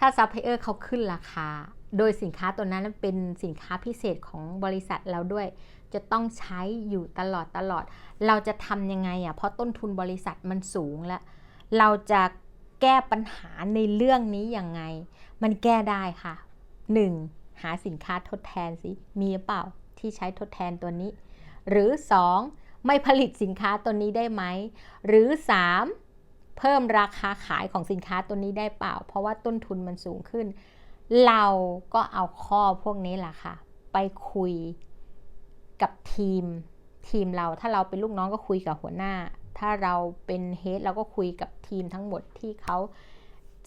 ถ้าซัพพลายเออร์เขาขึ้นราคา โดยสินค้าตัวนั้นเป็นสินค้าพิเศษของบริษัทเราด้วย จะต้องใช้อยู่ตลอดตลอด เราจะทำยังไงอะเพราะต้นทุนบริษัทมันสูงแล้ว เราจะแก้ปัญหาในเรื่องนี้ยังไง มันแก้ได้ค่ะ 1. หาสินค้าทดแทนสิมีเปล่าที่ใช้ทดแทนตัวนี้ หรือ 2. ไม่ผลิตสินค้าตัวนี้ได้ไหม หรือ 3. เพิ่มราคาขายของสินค้าตัวนี้ได้เปล่า เพราะว่าต้นทุนมันสูงขึ้น เราก็เอาข้อพวกนี้แหละค่ะ ไปคุยกับทีมทีมเราถ้าเราเป็นลูกน้องก็คุยกับหัวหน้า ถ้าเราเป็นเฮดเราก็คุยกับทีมทั้งหมดที่เขา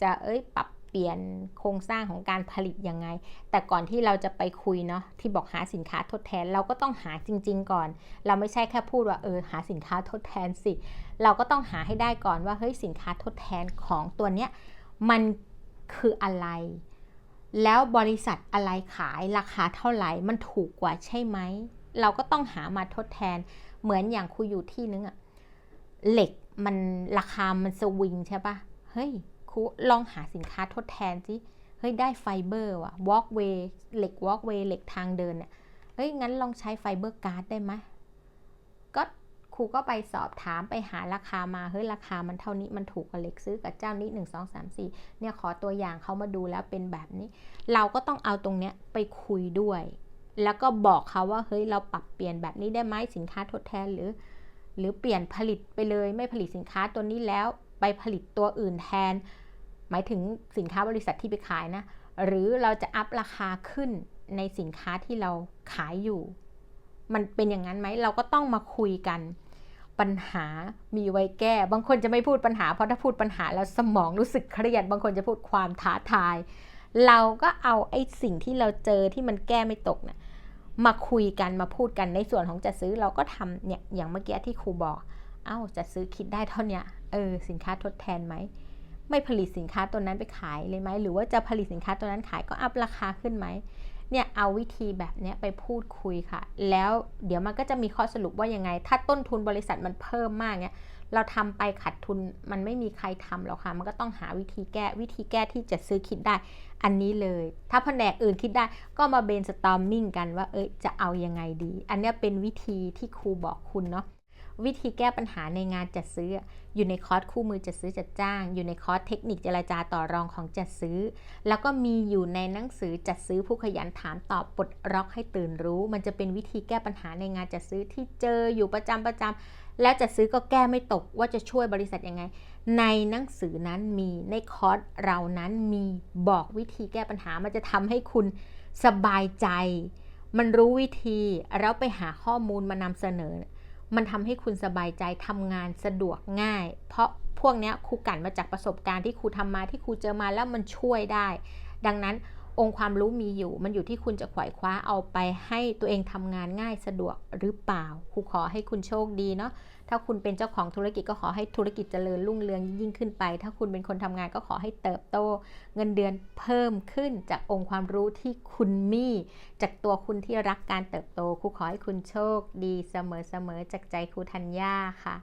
จะเอ้ยปรับ เปลี่ยนโครงสร้างของการผลิตยังไง แต่ก่อนที่เราจะไปคุยเนาะที่บอกหาสินค้าทดแทน เราก็ต้องหาจริง ๆ ก่อน เราไม่ใช่แค่พูดว่าเออหาสินค้าทดแทนสิ เราก็ต้องหาให้ได้ก่อนว่าเฮ้ยสินค้าทดแทนของตัวเนี้ยมันคืออะไร แล้วบริษัทอะไรขายราคาเท่าไหร่มันถูกกว่าใช่ไหมเราก็ต้องหามาทดแทนเหมือนอย่างคุยอยู่ที่นึงอะเหล็กมันราคามันสวิงใช่ปะเฮ้ย ครูลองหาสินค้าทดแทนสิเฮ้ยได้ไฟเบอร์ว่ะ walkway เหล็ก walkway เหล็กทางเดินเนี่ยเฮ้ยงั้นลองใช้ไฟเบอร์การ์ดได้ไหมก็ครูก็ไปสอบถามไปหาราคามาเฮ้ยราคามันเท่านี้มันถูกกับเหล็กซื้อกับเจ้านี้หนึ่งสองสามสี่เนี่ยขอตัวอย่างเขามาดูแล้วเป็นแบบนี้ เราก็ต้องเอาตรงเนี้ยไปคุยด้วย แล้วก็บอกเขาว่าเฮ้ยเราปรับเปลี่ยนแบบนี้ได้ไหมสินค้าทดแทนหรือ หรือเปลี่ยนผลิตไปเลยไม่ผลิตสินค้าตัวนี้แล้วไปผลิตตัวอื่นแทน หมายถึงสินค้าบริษัทที่ไปขายนะ หรือเราจะอัพราคาขึ้นในสินค้าที่เราขายอยู่ มันเป็นอย่างนั้นไหมเราก็ต้องมาคุยกัน ปัญหามีไว้แก้ บางคนจะไม่พูดปัญหา เพราะถ้าพูดปัญหาแล้วสมองรู้สึกเครียด บางคนจะพูดความท้าทาย เราก็เอาไอ้สิ่งที่เราเจอที่มันแก้ไม่ตกเนี่ยมาคุยกันมาพูดกันในส่วนของจะซื้อเราก็ทำเนี่ยอย่างเมื่อกี้ที่ครูบอก เอ้าจะซื้อคิดได้เท่านี้เออสินค้าทดแทนไหม ไม่ผลิตสินค้าตัวนั้นไปขายเลยไหมหรือว่าจะผลิตสินค้าตัวนั้นขายก็อัพราคาขึ้นไหมเนี่ยเอาวิธีแบบนี้ไปพูดคุยค่ะ แล้วเดี๋ยวมันก็จะมีข้อสรุปว่ายังไง ถ้าต้นทุนบริษัทมันเพิ่มมากเนี่ยเราทำไปขาดทุนมันไม่มีใครทำหรอกค่ะ มันก็ต้องหาวิธีแก้วิธีแก้ที่จะซื้อคิดได้อันนี้เลย ถ้าแผนกอื่นคิดได้ก็มาเบนสตอมมิ่งกันว่าเอ้ยจะเอายังไงดี อันนี้เป็นวิธีที่ครูบอกคุณเนาะ วิธีแก้ปัญหาในงานจัดซื้อ อยู่ในคอร์สคู่มือจัดซื้อจัดจ้าง อยู่ในคอร์สเทคนิคเจรจาต่อรองของจัดซื้อ แล้วก็มีอยู่ในหนังสือจัดซื้อผู้ขยันถามตอบปลดล็อกให้ตื่นรู้ มันจะเป็นวิธีแก้ปัญหาในงานจัดซื้อที่เจออยู่ประจำประจำแล้วจัดซื้อก็แก้ไม่ตกว่าจะช่วยบริษัทยังไง ในหนังสือนั้นมีในคอร์สเรานั้นมีบอกวิธีแก้ปัญหามันจะทำให้คุณสบายใจ มันรู้วิธีแล้วไปหาข้อมูลมานำเสนอ มันทำให้คุณสบายใจทำงานสะดวกง่าย เพราะพวกนี้ครูกันมาจากประสบการณ์ที่ครูทำมาที่ครูเจอมาแล้วมันช่วยได้ ดังนั้น องค์ความรู้มีอยู่ มันอยู่ที่คุณจะขวายคว้าเอาไปให้ตัวเองทำงานง่ายสะดวกหรือเปล่าครูขอให้คุณโชคดีเนาะถ้าคุณเป็นเจ้าของธุรกิจก็ขอให้ธุรกิจเจริญรุ่งเรืองยิ่งขึ้นไป ถ้าคุณเป็นคนทำงานก็ขอให้เติบโต เงินเดือนเพิ่มขึ้นจากองค์ความรู้ที่คุณมี จากตัวคุณที่รักการเติบโตครูขอให้คุณโชคดีเสมอๆจากใจครูธัญญาค่ะ